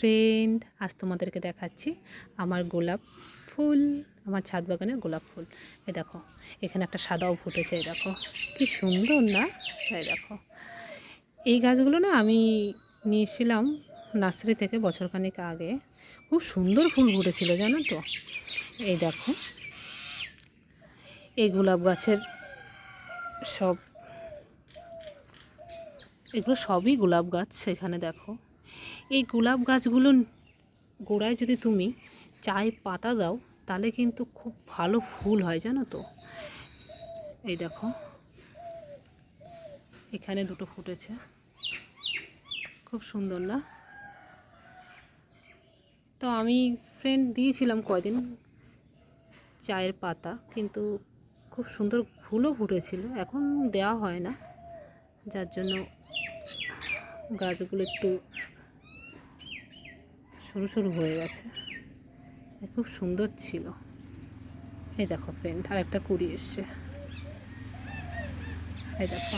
Friend আজ তোমাদেরকে দেখাচ্ছি আমার গোলাপ ফুল, আমার ছাদ বাগানের গোলাপ ফুল। এ দেখো, এখানে একটা সাদাও ফুটেছে, এই দেখো। কি সুন্দর না? এই দেখো। এই গাছগুলো না আমি নিয়েছিলাম নার্সারি থেকে বছরখানেক আগে। খুব সুন্দর ফুল ফুটেছিল, জানো তো? এই দেখো। এই গোলাপ গাছের সব, এগুলো সবই গোলাপ গাছ সেখানে দেখো। এই গোলাপ গাছগুলো গোড়ায় যদি তুমি চায়ে পাতা দাও, তাহলে কিন্তু খুব ভালো ফুল হয়, জানো তো? এই দেখো। এখানে দুটো ফুটেছে। খুব সুন্দর, না? তো আমি ফ্রেন্ড দিয়েছিলাম কয়দিন চায়ের পাতা, কিন্তু খুব সুন্দর ফুলও ফুটেছিল। এখন দেওয়া হয় না। যার জন্য গাছগুলো একটু সরু সরু হয়ে গেছে। খুব সুন্দর ছিল। এই দেখো ফ্রেন্ড আরেকটা কুড়ি এসছে। এই দেখো।